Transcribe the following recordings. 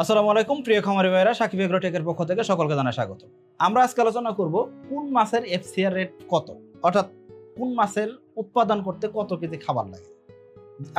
আসসালামু আলাইকুম, প্রিয় খামারি ভাইরা সাকিব এগ্রোটেকের পক্ষ থেকে সকলকে জানাই স্বাগত। আমরা আজকে আলোচনা করব কোন মাছের এফসিআর রেট কত? অর্থাৎ কোন মাছের উৎপাদন করতে কত কেজি খাবার লাগে?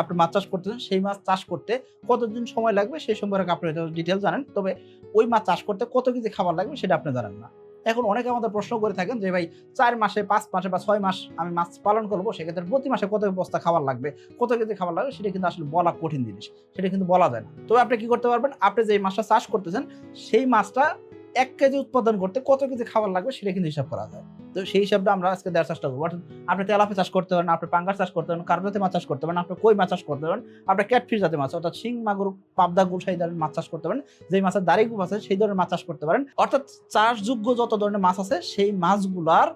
আপনি মাছ চাষ করতেছেন, সেই মাছ চাষ করতে কতদিন সময় লাগবে? সেই সম্পর্কে আপনি ডিটেল জানেন, তবে ওই মাছ চাষ করতে কত কেজি খাবার লাগবে সেটা আপনি জানেন না। এখন অনেকে আমাদের প্রশ্ন করে থাকেন যে, ভাই, চার মাসে, পাঁচ মাসে বা ছয় মাস আমি মাছ পালন করব, সেক্ষেত্রে প্রতি মাসে কত বস্তা খাবার লাগবে? কত কেজি খাবার লাগবে? সেটা কিন্তু আসলে বলা কঠিন জিনিস। সেটা কিন্তু বলা যায় না। তবে আপনি কি করতে পারবেন? আপনি যে মাছটা চাষ করতেছেন, সেই মাছটা এক কেজি উৎপাদন করতে কত কেজি খাবার লাগবে, সেটা কিন্তু হিসাব করা যায়। তো সেই হিসাবটা আমরা আজকে দেওয়ার চেষ্টা করব। আপনি তেলাপি চাষ করতে পারেন, আপনি পাঙ্গাস চাষ করতে পারেন কার্পেতে মাছ চাষ করতে পারেন, আপনি কই মাছ চাষ করতে পারেন, আপনি ক্যাটফিস জাতীয় মাছ, অর্থাৎ শিং, মাগুর, পাবদা, গুড় সেই ধরনের মাছ চাষ করতে পারেন, যেই মাছের দাড়ি গুপ আছে সেই ধরনের মাছ চাষ করতে পারেন। অর্থাৎ চাষযোগ্য যত ধরনের মাছ আছে, সেই মাছগুলার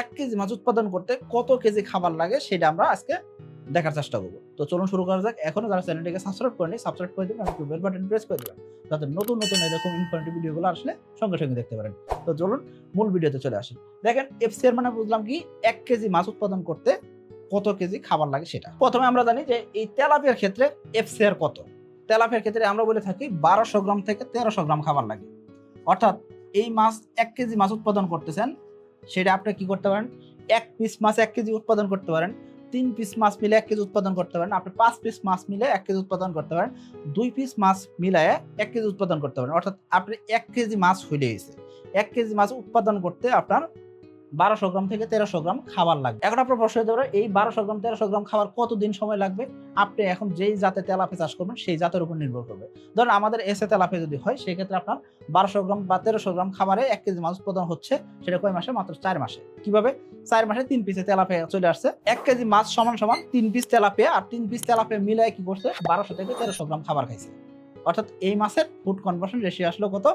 এক কেজি মাছ উৎপাদন করতে কত কেজি খাবার লাগে সেটা আমরা আজকে দেখার চেষ্টা করব। তো চলুন শুরু করা যাক। এখনও যারা চ্যানেলটিকে সাবস্ক্রাইব করেনি সাবস্ক্রাইব করে দেবেন একটু বেল বাটন প্রেস করে দেবেন, যাতে নতুন নতুন এরকম ইনফরমেটিভ ভিডিওগুলো আসলে সঙ্গে সঙ্গে দেখতে পারেন। তো চলুন মূল ভিডিওতে চলে আসি। দেখেন এফসিআর মানে বুঝলাম কি, এক কেজি মাছ উৎপাদন করতে কত কেজি খাবার লাগে সেটা? প্রথমে আমরা জানি যে এই তেলাপিয়ার ক্ষেত্রে এফসিআর কত? তেলাপিয়ার ক্ষেত্রে আমরা বলে থাকি বারোশো গ্রাম থেকে তেরোশো গ্রাম খাবার লাগে। অর্থাৎ এই মাছ এক কেজি মাছ উৎপাদন করতেছেন, সেটা আপনি কি করতে পারেন? এক পিস মাছ এক কেজি উৎপাদন করতে পারেন। তিন পিস মাছ মিলে এক কেজি উৎপাদন করতে পারেন। আপনি পাঁচ পিস মাছ মিলে এক কেজি উৎপাদন করতে পারেন। দুই পিস মাছ মিলায় এক কেজি উৎপাদন করতে পারেন। অর্থাৎ আপনি এক কেজি মাছ হইলে এক কেজি মাছ উৎপাদন করতে আপনার বারোশো গ্রাম থেকে তেরোশো গ্রাম খাবার লাগবে। এখন আপনার প্রশ্ন হতে পারে, এই বারোশো গ্রাম, তেরোশো গ্রাম খাবার কতদিন সময় লাগবে? আপনি এখন যেই জাতে তেলাপি চাষ করবেন, সেই জাতের উপর নির্ভর করবে। ধরুন আমাদের এসে তেলাপি যদি হয়, সেক্ষেত্রে আপনার বারোশো গ্রাম বা তেরোশো গ্রাম খাবারে এক কেজি মাছ উৎপাদন হচ্ছে, সেটা কয় মাসে? মাত্র চার মাসে। কীভাবে? চার মাসে তিন পিসে তেলাপিয়া চলে আসছে। এক কেজি মাছ সমান সমান তিন পিস তেলাপিয়া, আর তিন পিস তেলাপিয়া মিলায় কি করছে? বারোশো থেকে তেরোশো গ্রাম খাবার খাইছে। অর্থাৎ এই মাসের ফুড কনভার্সন রেশিও আসলো কত?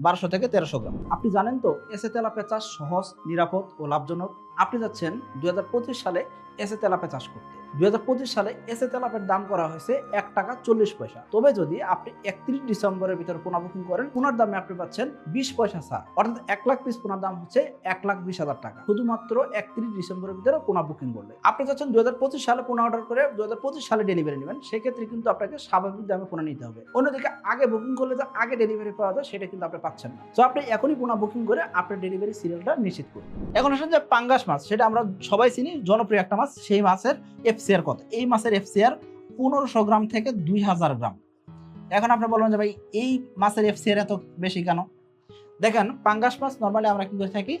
বারোশো থেকে তেরোশো গ্রাম। আপনি জানেন তো, এসে তেলাপিয়া চাষ সহজ, নিরাপদ ও লাভজনক। আপনি যাচ্ছেন দুই হাজার পঁচিশ সালে এসে তেলাপে চাষ করতে। দুই হাজার পঁচিশ সালে এসে তেলাপের দাম করা হয়েছে এক টাকা চল্লিশ পয়সা। তবে যদি আপনি একত্রিশ ডিসেম্বরের ভিতরে পোনা বুকিং করেন, পোনার দামে আপনি পাচ্ছেন বিশ পয়সা ছাড়। অর্থাৎ এক লাখ পিস পোনার দাম হচ্ছে এক লাখ বিশ হাজার টাকা। শুধুমাত্র একত্রিশ ডিসেম্বরের ভিতরে পোনা বুকিং করলে। আপনি যাচ্ছেন দুই সালে পোনা অর্ডার করে দু হাজার পঁচিশ সালে ডেলিভারি নেবেন, সেক্ষেত্রে কিন্তু আপনাকে স্বাভাবিক দামে পোনা নিতে হবে। অন্যদিকে আগে বুকিং করলে যে আগে ডেলিভারি পাওয়া যায়, সেটা কিন্তু আপনি পাচ্ছেন না। তো আপনি এখনই পোনা বুকিং করে আপনার ডেলিভারি সিরিয়ালটা নিশ্চিত করুন। এখন আসেন যে পাঙ্গাস মাছ, সেটা আমরা সবাই চিনি, জনপ্রিয় একটা সেই মাছের এফসিআর কত? এই মাছের এফসিআর পনেরোশো গ্রাম থেকে দুই হাজার গ্রাম। এখন আপনি বলবেন যে ভাই, এই মাছের এফসিআর এত বেশি কেন? দেখেন, পাঙ্গাস মাছ নর্মালি আমরা কি করে থাকি?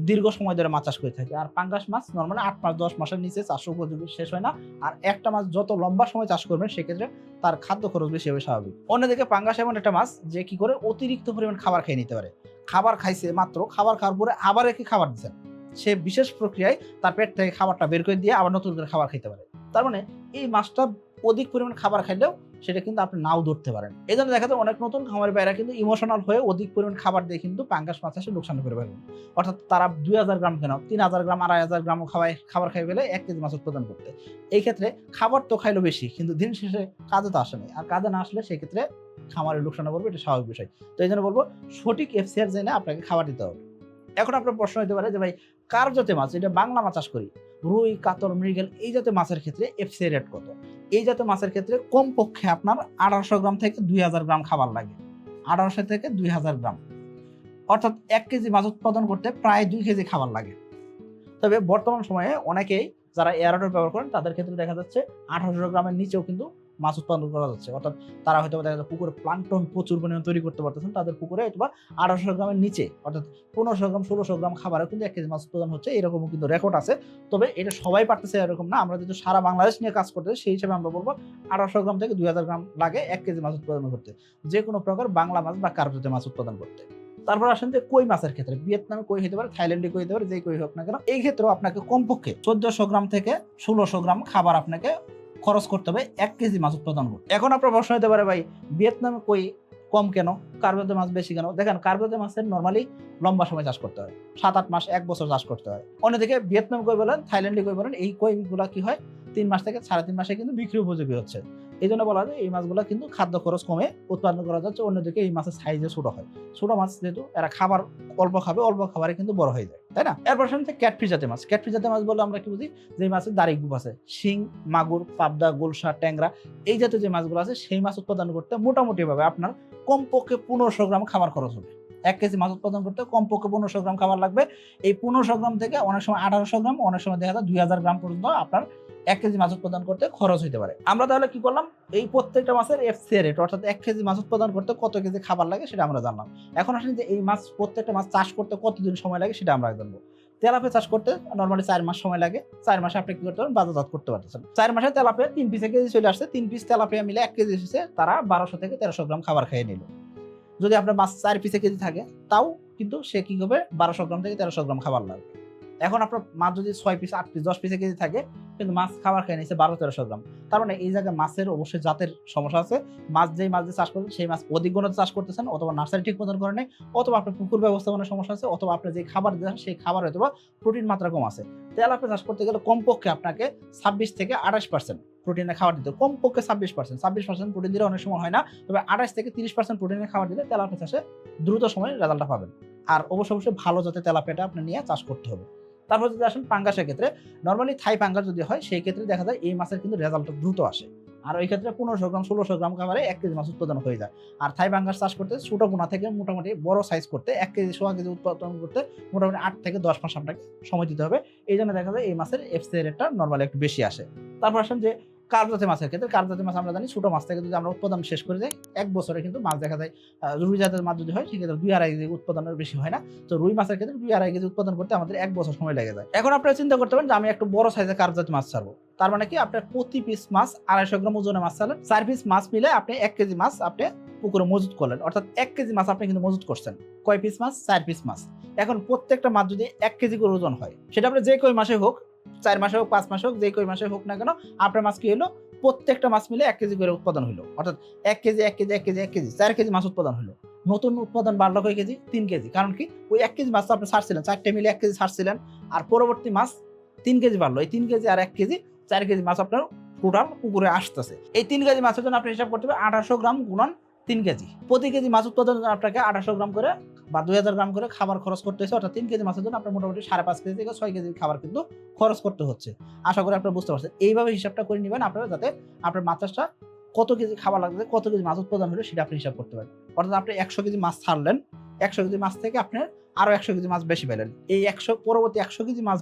দীর্ঘ সময় ধরে মাছ চাষ করে থাকি। আর পাঙ্গাস মাছ নর্মালি আট মাস, দশ মাসের নিচে চাষ উপযোগী, শেষ হয় না। আর একটা মাছ যত লম্বা সময় চাষ করবেন, সেক্ষেত্রে তার খাদ্য খরচ বেশি হবে স্বাভাবিক। অন্যদিকে পাঙ্গাস এমন একটা মাছ যে কি করে অতিরিক্ত পরিমাণ খাবার খেয়ে নিতে পারে। খাবার খাইছে মাত্র, খাবার খাওয়ার পরে আবার একই খাবার দিচ্ছেন। সে বিশেষ প্রক্রিয়ায় তার পেট থেকে খাবারটা বের করে দিয়ে আবার নতুন করে খাবার খেতে পারে। তার মানে এই মাছটা অধিক পরিমাণ খাবার খাইলেও সেটা কিন্তু আপনি নাও ধরতে পারেন। এই জন্য দেখা যায় অনেক নতুন খামারের বাইরা কিন্তু ইমোশনাল হয়ে অধিক পরিমাণ খাবার দিয়ে কিন্তু পাঙ্গাস মাছ চাষে লোকসান করে ফেলবেন অর্থাৎ তারা দুই হাজার গ্রাম কেন? তিন হাজার গ্রাম, আড়াই হাজার গ্রাম খাওয়াই খাবার খাই ফেলে এক কেজি মাছ উৎপাদন করতে। এই ক্ষেত্রে খাবার তো খাইলো বেশি, কিন্তু দিন শেষে কাজে তো আসে আর কাজে না আসলে সেক্ষেত্রে খামারের লোকসান করবে, এটা স্বাভাবিক বিষয়। তো এই জন্য বলব, সঠিক এফসিআর জেনে আপনাকে খাবার দিতে হবে। এখন আপনার প্রশ্ন হতে পারে যে ভাই, কার জাতীয় মাছ? এটা বাংলা মাছ চাষ করি। রুই কাতর মৃগেল, এই জাতীয় মাছের ক্ষেত্রে এফসি রেট কত? এই জাতীয় মাছের ক্ষেত্রে কমপক্ষে আপনার আঠারোশো গ্রাম থেকে দুই হাজার গ্রাম খাবার লাগে। আঠারোশো থেকে দুই হাজার গ্রাম। অর্থাৎ এক কেজি মাছ উৎপাদন করতে প্রায় দুই কেজি খাবার লাগে। তবে বর্তমান সময়ে অনেকেই যারা এয়ারডর ব্যবহার করেন, তাদের ক্ষেত্রে দেখা যাচ্ছে আঠারোশো গ্রামের নিচেও কিন্তু মাছ উৎপাদন করা যাচ্ছে। অর্থাৎ তারা হয়তো দেখা যাচ্ছে পুকুরে প্লান্টন প্রচুর পরিমাণে তৈরি করতে পারতেছেন তাদের পুকুরে হয়তো বা আঠারোশো গ্রামের নিচে, অর্থাৎ পনেরোশো গ্রাম, ষোলোশো গ্রাম খাবারও কিন্তু এক কেজি মাছ উৎপাদন হচ্ছে, এরকমও কিন্তু রেকর্ড আছে। তবে এটা সবাই পারতেছে এরকম না, আমরা যেহেতু সারা বাংলাদেশ নিয়ে কাজ করতে সেই হিসেবে আমরা বলব আঠারোশো গ্রাম থেকে দুই হাজার গ্রাম লাগে এক কেজি মাছ উৎপাদন করতে। যে কোনো প্রকার বাংলা মাছ বা কার্পেটে মাছ উৎপাদন করতে। তারপর আসেন যে কই মাছের ক্ষেত্রে, ভিয়েতনামে কই হতে পারে, থাইল্যান্ডে কই হতে পারে, যে কই হোক না কেন, এই ক্ষেত্রেও আপনাকে কমপক্ষে চোদ্দশো গ্রাম থেকে ষোলোশো গ্রাম খাবার আপনাকে খরচ করতে হবে এক কেজি মাছ উৎপাদন করতে। এখন আপনার প্রশ্ন হতে পারে ভাই, ভিয়েতনামে কই? কম কেন? কার্বেতে মাছ বেশি কেন? দেখেন, কার্বেতে মাছের নর্মালি লম্বা সময় চাষ করতে হয়। সাত, আট মাস, এক বছর চাষ করতে হয়। অন্যদিকে ভিয়েতনাম কই বলেন, থাইল্যান্ডে কই বলেন, এই কইগুলা কি হয়? তিন মাস থেকে সাড়ে তিন মাসে কিন্তু বিক্রি উপযোগী হচ্ছে। এই জন্য বলা যায় এই মাছগুলো কিন্তু খাদ্য খরচ কমে উৎপাদন করা যাচ্ছে। অন্যদিকে এই মাছের সাইজে ছোট হয়। ছোট মাছ যেহেতু এরা খাবার অল্প খাবে, অল্প খাবারে কিন্তু বড় হয়ে যায়। তাই না? এরপর হচ্ছে ক্যাটফিস জাতের মাছ। ক্যাটফিস জাতীয় মাছ বলে আমরা কি বুঝি? যে মাছের দাড়ি গুপ আছে, শিং, মাগুর, পাবদা, গোলসা, ট্যাংরা, এই জাতীয় যে মাছগুলো আছে, সেই মাছ উৎপাদন করতে মোটামুটি ভাবে আপনার কমপক্ষে পনেরোশো গ্রাম খাবার খরচ হবে। এক কেজি মাছ উৎপাদন করতে কমপক্ষে পনেরোশো গ্রাম খাবার লাগবে। এই পনেরোশো গ্রাম থেকে অনেক সময় আঠারোশো গ্রাম, অনেক সময় দেখা যায় দুই হাজার গ্রাম পর্যন্ত আপনার এক কেজি মাছ উৎপাদন করতে খরচ হতে পারে। আমরা তাহলে কি করলাম? এই প্রত্যেকটা মাছের এফসি রেট অর্থাৎ এক কেজি মাছ উৎপাদন করতে কত কেজি খাবার লাগে সেটা আমরা জানলাম। এখন আসলে যে এই মাছ, প্রত্যেকটা মাছ চাষ করতে কতদিন সময় লাগে সেটা আমরা জানব। তেলাপে চাষ করতে নর্মালি চার মাস সময় লাগে। চার মাসে আপনি কি করতে পারেন বাজারজাত করতে পারতেছেন। চার মাসে তেলাপে তিন পিসে কেজি চলে আসছে। তিন পিস তেলাপিয়া মিলে এক কেজি এসেছে। তারা বারোশো থেকে তেরোশো গ্রাম খাবার খেয়ে নিল। যদি আপনার মাছ চার পিসে কেজি থাকে, তাও কিন্তু সে কি হবে বারোশো গ্রাম থেকে তেরোশো গ্রাম খাবার লাগবে। এখন আপনার মাছ যদি ছয় পিস আট পিস দশ পিসে কেজি থাকে কিন্তু মাছ খাবার খেয়ে নিচ্ছে বারো, তেরোশো গ্রাম। তার মানে এই জায়গায় মাছের অবশ্যই জাতের সমস্যা আছে। মাছ যেই মাছ দিয়ে চাষ করবেন সেই মাছ অধিক গুণে চাষ করতেছেন, অথবা নার্সারি ঠিক মতন করে নেই, অথবা আপনার পুকুর ব্যবস্থাপনার সমস্যা আছে, অথবা আপনার যে খাবার দেন সেই খাবার হয়তো বা প্রোটিন মাত্রা কম আছে। তেলাপে চাষ করতে গেলে কমপক্ষে আপনাকে ছাব্বিশ থেকে আঠাশ পার্সেন্ট প্রোটিনের খাবার দিতে। কমপক্ষে ছাব্বিশ পার্সেন্ট ছাব্বিশ পার্সেন্ট প্রোটিন দিলে অনেক সময় হয় না, তবে আঠাশ থেকে তিরিশ পার্সেন্ট প্রোটিনের খাবার দিলে তেলাপে চাষে দ্রুত সময়ে রেজাল্টটা পাবেন। আর অবশ্যই অবশ্যই ভালো জাতের তেলাপিয়াটা আপনি নিয়ে চাষ করতে হবে। তারপর যদি আসেন পাঙ্গাসের ক্ষেত্রে নর্মালি থাই পাঙ্গাস যদি হয়, সেই ক্ষেত্রে দেখা যায় এই মাছের কিন্তু রেজাল্টটা দ্রুত আসে। আর ওই ক্ষেত্রে পনেরোশো গ্রাম, ষোলোশো গ্রাম খাবারে এক কেজি মাছ উৎপাদন হয়ে যায়। আর থাই পাঙ্গাস চাষ করতে ছোটো পোনা থেকে মোটামুটি বড় সাইজ করতে এক কেজি, সোয়া কেজি উৎপাদন করতে মোটামুটি আট থেকে দশ মাস আপনাকে সময় দিতে হবে। এই জন্য দেখা যায় এই মাছের এফসি রেটটা নর্মালি একটু বেশি আসে। তারপর আসেন যে কার্পজাতীয় মাছের ক্ষেত্রে কার্পজাতীয় মাছ আমরা জানি, ছোটো মাছ থেকে যদি আমরা উৎপাদন শেষ করে যাই এক বছরে কিন্তু মাছ দেখা যায় রুই জাতের মাছ যদি হয়, সেক্ষেত্রে দুই আড়াই কেজি উৎপাদনের বেশি হয় না। তো রুই মাছের ক্ষেত্রে দুই আড়াই কেজি উৎপাদন করতে আমাদের এক বছর সময় লেগে যায়। এখন আপনারা চিন্তা করতে পারেন যে আমি একটু বড় সাইজের কার্পজাতীয় মাছ ছাড়বো। তার মানে কি আপনার প্রতি পিস মাছ আড়াইশো গ্রাম ওজনের মাছ ছাড়লেন। চার পিস মাছ মিলে আপনি এক কেজি মাছ আপনি পুকুরে মজুত করলেন। অর্থাৎ এক কেজি মাছ আপনি কিন্তু মজুত করছেন। কয় পিস মাছ? চার পিস মাছ। এখন প্রত্যেকটা মাছ যদি এক কেজি করে ওজন হয়, সেটা আপনি যে কয় মাসে হোক চার মাসে হোক, পাঁচ মাসে হোক, যে কয় মাসে হোক না কেন, আপনার মাছ কি হলো প্রত্যেকটা মাছ মিলে এক কেজি করে উৎপাদন হলো অর্থাৎ এক কেজি এক কেজি এক কেজি এক কেজি, চার কেজি মাছ উৎপাদন হলো নতুন উৎপাদন বাড়লো কয় কেজি? তিন কেজি। কারণ কি? ওই এক কেজি মাছ আপনি ছাড়ছিলেন, চারটে মিলে এক কেজি ছাড়ছিলেন। আর পরবর্তী মাছ তিন কেজি বাড়লো। এই তিন কেজি আর এক কেজি, চার কেজি মাছ আপনার টোটাল পুকুরে আসতেছে। এই তিন কেজি মাছের জন্য আপনি হিসাব করতে হবে আঠারোশো গ্রাম গুণন তিন কেজি। প্রতি কেজি মাছ উৎপাদন আপনাকে আঠারোশো গ্রাম করে বা দুই হাজার গ্রাম করে খাবার খরচ করতে হচ্ছে অর্থাৎ তিন কেজি মাছের জন্য আপনার মোটামুটি সাড়ে পাঁচ কেজি থেকে ছয় কেজি খাবার কিন্তু খরচ করতে হচ্ছে। আশা করি আপনারা বুঝতে পারছেন। এইভাবে হিসাবটা করে নেবেন আপনারা যাতে আপনার মাছ চাষটা কত কেজি খাবার লাগবে কত কেজি মাছ উৎপাদন হলো সেটা আপনি হিসাব করতে পারেন। অর্থাৎ আপনি একশো কেজি মাছ ছাড়লেন, একশো কেজি মাছ থেকে আপনার আরও একশো কেজি মাছ বেশি পেলেন। এই একশো, পরবর্তী একশো কেজি মাছ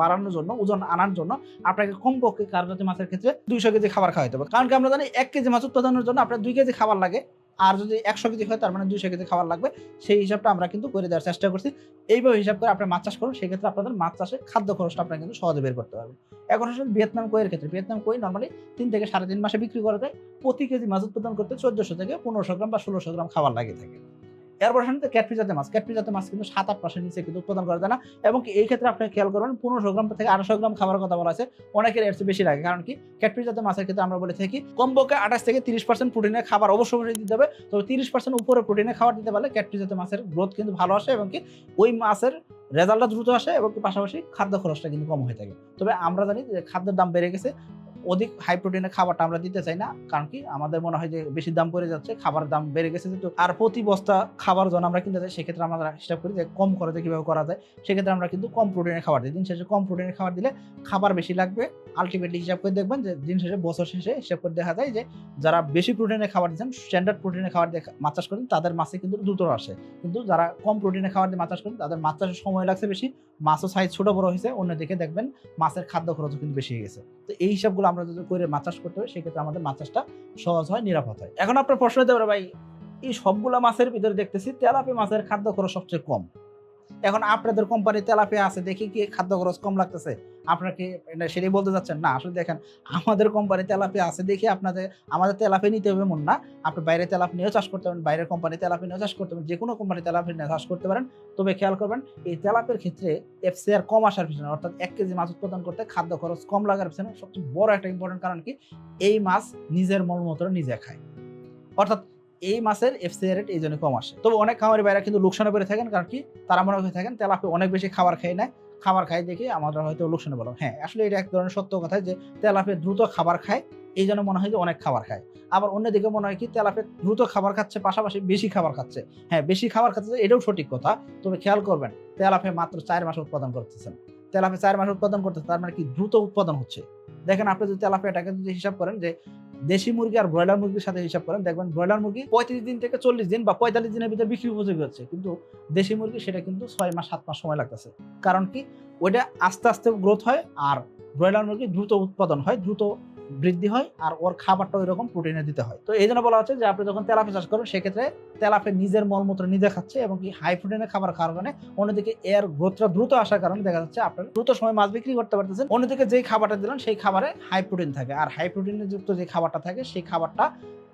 বাড়ানোর জন্য, ওজন আনার জন্য আপনাকে কমপক্ষে কার্যজাতীয় মাছের ক্ষেত্রে দুইশো কেজি খাবার খাওয়াতে হবে। কারণ কি আমরা জানি এক কেজি মাছ উৎপাদনের জন্য আপনার দুই কেজি খাবার লাগে। আর যদি একশো কেজি হয়, তার মানে দুইশো কেজি খাবার লাগবে। সেই হিসাবটা আমরা কিন্তু করে দেওয়ার চেষ্টা করছি। এইভাবে হিসাব করে আপনার মাছ চাষ করুন। সেক্ষেত্রে আপনাদের মাছ চাষে খাদ্য খরচটা আপনারা কিন্তু সহজে বের করতে পারবেন। এখন আসলে ভিয়েতনাম কোয়ের ক্ষেত্রে। ভিয়েতনাম কই নর্মালি তিন থেকে সাড়ে তিন মাসে বিক্রি করা যায়। প্রতি কেজি মাছ উৎপাদন করতে চোদ্দশো থেকে পনেরোশো গ্রাম বা ষোলোশো গ্রাম খাবার লাগে থাকে। জাতের মাছ। জাতের মাছ কিন্তু সাত, আট মাসের নিচে কিন্তু উৎপাদন করা যায় না। এবং এই ক্ষেত্রে আপনি খেয়াল করবেন, পনেরোশো গ্রাম থেকে গ্রাম খাবারের কথা বলা আছে। অনেকের এর বেশি লাগে, কারণ কি জাতের মাছের ক্ষেত্রে আমরা বলে থাকি, কমপক্ষে আঠাশ থেকে তিরিশ পার্সেন্ট প্রোটিনের খাবার অবশ্যই দিতে হবে। তবে তিরিশ পার্সেন্ট উপরে খাবার দিতে পারলে জাতের মাছের গ্রোথ কিন্তু ভালো আসে এবং কি ওই মাছের রেজাল্টটা দ্রুত আসে এবং পাশাপাশি খাদ্য খরচটা কিন্তু কম হয়ে থাকে। তবে আমরা জানি যে খাদ্যের দাম বেড়ে গেছে। অধিক হাই প্রোটিনের খাবারটা আমরা দিতে চাই না, কারণ কি আমাদের মনে হয় যে বেশি দাম পড়ে যাচ্ছে, খাবার দাম বেড়ে গেছে যেহেতু। আর প্রতি বস্তা খাবার যখন আমরা কিনতে চাই সেক্ষেত্রে আমরা হিসাব করি যে কম খরচে কীভাবে করা যায়। সেক্ষেত্রে আমরা কিন্তু কম প্রোটিনের খাবার দিই। দিন শেষে কম প্রোটিনের খাবার দিলে খাবার বেশি লাগবে। আলটিমেটলি হিসাব করে দেখবেন যে দিন শেষে, বছর শেষে হিসাব করে দেখা যায় যে যারা বেশি প্রোটিনের খাবার দিচ্ছেন স্ট্যান্ডার্ড প্রোটিনের খাবার দিয়ে মাছ চাষ করেন, তাদের মাছে কিন্তু দ্রুত আসে। কিন্তু যারা কম প্রোটিনের খাবার দিয়ে মাছ চাষ করেন, তাদের মাছ চাষের সময় লাগছে বেশি মাছও সাইজ ছোট বড় হয়েছে, অন্যদিকে দেখবেন মাছের খাদ্য খরচও কিন্তু বেশি হয়ে গেছে। তো এই হিসাবগুলো আমরা যদি করে মাছ চাষ করতে হয় সেক্ষেত্রে আমাদের মাছ চাষটা সহজ হয়, নিরাপদ হয়। এখন আপনার প্রশ্ন হতে পারে, ভাই, এই সবগুলো মাছের ভিতরে দেখতেছি তেলাপি মাছের খাদ্য খরচ সবচেয়ে কম। এখন আপনাদের কোম্পানি তেলাপিয়া আছে, দেখি কি খাদ্য খরচ কম লাগতেছে। আপনাকে সেটাই বলতে যাচ্ছেন না, আসলে দেখেন, আমাদের কোম্পানি তেলাপিয়া আছে, দেখি আপনাদের, আমাদের তেলাপি নিতে হবে মন না। আপনি বাইরে তেলাপি নিয়েও চাষ করতে পারেন, বাইরের কোম্পানি তেলাপি নিয়েও চাষ করতে পারেন যে কোনো কোম্পানি তেলাপি নিয়ে চাষ করতে পারেন। তবে খেয়াল করবেন, এই তেলাপের ক্ষেত্রে এফসিআর কম আসার পিছনে, অর্থাৎ এক কেজি মাছ উৎপাদন করতে খাদ্য খরচ কম লাগার পিছনে সবচেয়ে বড় একটা ইম্পর্টেন্ট কারণ কি, এই মাছ নিজের মলমূত্র নিজে খায়। অর্থাৎ এই মাছের এফসিআর রেট এই জন্য কম আসে। তবে অনেক খামারি বাইরা কিন্তু লোকসানে পড়ে থাকেন, কারণ কি? তারা মনে হয়ে থাকেন তেলাপি অনেক বেশি খাবার খেয়ে নেয় খাবার খায় দেখে আমরা হয়তো লোকসানে বললাম হ্যাঁ আসলে এটা এক ধরনের সত্য কথা যে তেলাপি দ্রুত খাবার খায়, এই জন্য মনে হয় যে অনেক খাবার খায়। আবার অন্যদিকে মনে হয় কি তেলাপে দ্রুত খাবার খাচ্ছে, পাশাপাশি বেশি খাবার খাচ্ছে। হ্যাঁ বেশি খাবার খাচ্ছে এটাও সঠিক কথা, তবে খেয়াল করবেন তেলাপে মাত্র চার মাস উৎপাদন করতেছেন। তেলাপে চার মাস উৎপাদন করতেছে তার মানে কি দ্রুত উৎপাদন হচ্ছে। দেখেন আপনি যদি তেলাপিয়াটাকে যদি হিসাব করেন যে দেশি মুরগি আর ব্রয়লার মুরগির সাথে হিসাব করেন, দেখবেন ব্রয়লার মুরগি পঁয়ত্রিশ দিন থেকে চল্লিশ দিন বা পঁয়তাল্লিশ দিনের ভিতরে বিক্রি উপযোগী হচ্ছে। কিন্তু দেশি মুরগি সেটা কিন্তু ছয় মাস, সাত মাস সময় লাগতেছে। কারণ কি? ওইটা আস্তে আস্তে গ্রোথ হয় আর ব্রয়লার মুরগি দ্রুত উৎপাদন হয়, দ্রুত বৃদ্ধি হয় আর ওর খাবারটা ওই রকম প্রোটিনে দিতে হয়। তো এই জন্য বলা হচ্ছে যে আপনি যখন তেলাপি চাষ করেন, সেক্ষেত্রে তেলাপি নিজের মলমূত্র নিজে খাচ্ছে এবং কি হাই প্রোটিনের খাবার খাওয়ার কারণে অন্যদিকে এর গ্রোথটা দ্রুত আসার কারণে দেখা যাচ্ছে আপনার দ্রুত সময় মাছ বিক্রি করতে পারতেছেন। অন্যদিকে যেই খাবারটা দিলেন, সেই খাবারে হাই প্রোটিন থাকে। আর হাই প্রোটিনে যুক্ত যে খাবারটা থাকে, সেই খাবারটা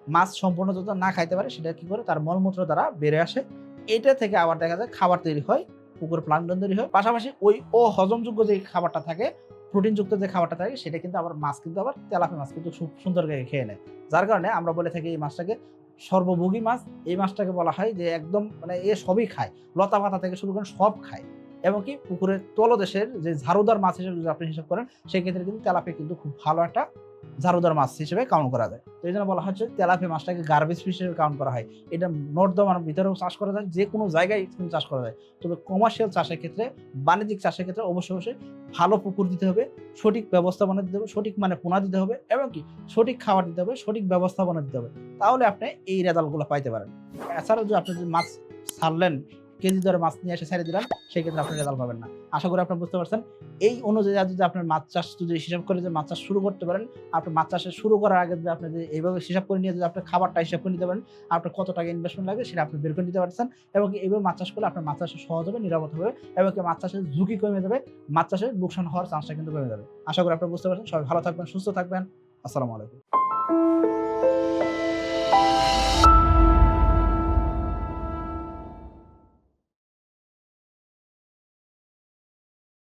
মাছ সম্পূর্ণ যত না খাইতে পারে, সেটা কি করে? তার মলমূত্র দ্বারা বেড়ে আসে। এটা থেকে আবার দেখা যায় খাবার তৈরি হয়, পুকুরে প্লান্টন তৈরি হয়। পাশাপাশি ওই ও হজমযোগ্য যে খাবারটা থাকে প্রোটিনযুক্ত যে খাবারটা থাকে, সেটা কিন্তু আবার মাছ কিন্তু আবার তেলাপি মাছ কিন্তু খুব সুন্দর করে খেয়ে নেয়। যার কারণে আমরা বলে থাকি এই মাছটাকে সর্বভোগী মাছ। এই মাছটাকে বলা হয় যে একদম মানে এ সবই খায়। লতা পাতা থেকে শুরু করে সব খায়। এমনকি পুকুরের তলদেশের যে ঝাড়ুদার মাছ হিসেবে যদি আপনি হিসাব করেন, সেক্ষেত্রে কিন্তু তেলাপি কিন্তু খুব ভালো একটা ঝাড়ুদার মাছ হিসেবে কাউন্ট করা যায়। তো এই জন্য বলা হচ্ছে তেলাপি মাছটাকে গার্বেজ ফিশ হিসেবে কাউন্ট করা হয়। এটা নর্দমার ভিতরেও চাষ করা যায়, যে কোনো জায়গায় চাষ করা যায়। তবে কমার্শিয়াল চাষের ক্ষেত্রে, বাণিজ্যিক চাষের ক্ষেত্রে অবশ্যই অবশ্যই ভালো পুকুর দিতে হবে, সঠিক ব্যবস্থাপনা দিতে হবে, সঠিক মানে পোনা দিতে হবে এবং কি সঠিক খাবার দিতে হবে, সঠিক ব্যবস্থাপনা দিতে হবে। তাহলে আপনি এই রেজাল্টগুলো পাইতে পারেন। এছাড়াও যদি আপনি যদি মাছ ছাড়লেন কেজি দরে মাছ নিয়ে এসে ছেড়ে দিলেন সেক্ষেত্রে আপনি রেজাল্ট পাবেন না। আশা করি আপনি বুঝতে পারছেন। এই অনুযায়ী যদি আপনার মাছ চাষ যদি হিসাব করে যে মাছ চাষ শুরু করতে পারেন আপনার মাছ চাষে শুরু করার আগে যদি আপনি যদি এইভাবে হিসাব করে নিয়ে যদি আপনার খাবারটা হিসাব করে নিতে পারেন আপনার কত টাকা ইনভেস্টমেন্ট লাগে সেটা আপনি বের করে নিতে পারছেন এবং এইভাবে মাছ চাষ করলে আপনার মাছ চাষে সহজ হবে, নিরাপদ হবে এবং মাছ চাষের ঝুঁকি কমে যাবে, মাছ চাষের লোকসান হওয়ার চান্সটা কিন্তু কমে যাবে। আশা করি আপনি বুঝতে পারছেন। সবাই ভালো থাকবেন, সুস্থ থাকবেন। আসসালামু আলাইকুম।